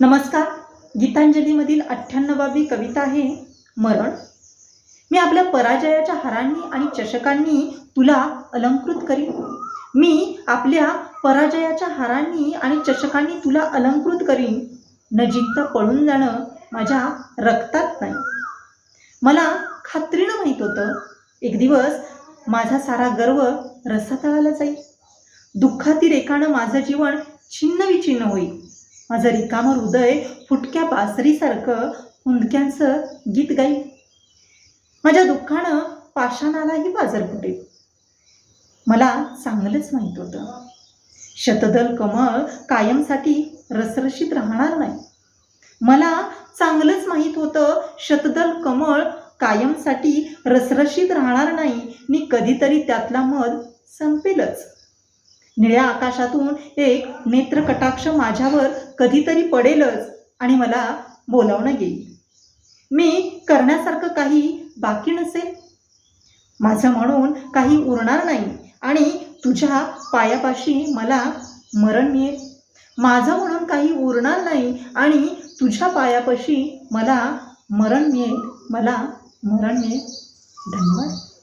नमस्कार. गीतांजलीमधील अठ्ठ्याण्णवावी कविता आहे मरण. मी आपल्या पराजयाच्या हारांनी आणि चषकांनी तुला अलंकृत करीन. मी आपल्या पराजयाच्या हारांनी आणि चषकांनी तुला अलंकृत करीन. न जिंकता पळून जाणं माझ्या रक्तात नाही. मला खात्रीनं माहीत होतं एक दिवस माझा सारा गर्व रसातळाला जाईल. दुःखातील एकानं माझं जीवन छिन्न विछिन्न होईल. माझं रिकामं हृदय फुटक्या बासरीसारखं हुंदक्यांचं गीत गाई माझ्या दुःखानं पाषाणालाही बाजार फुटेल. मला चांगलंच माहीत होतं. शतदल कमळ कायमसाठी रसरशीत राहणार नाही. मला चांगलंच माहीत होतं शतदल कमळ कायमसाठी रसरशीत राहणार नाही. मी कधीतरी त्यातला मध संपेलच. निळ्या आकाशातून एक नेत्रकटाक्ष माझ्यावर कधीतरी पडेलच आणि मला बोलावणं येईल. मी करण्यासारखं काही बाकी नसेल. माझं म्हणून काही उरणार नाही आणि तुझ्या पायापाशी मला मरण मिळेल. माझं म्हणून काही उरणार नाही आणि तुझ्या पायापाशी मला मरण मिळेल. मला मरण मिळेल. धन्यवाद.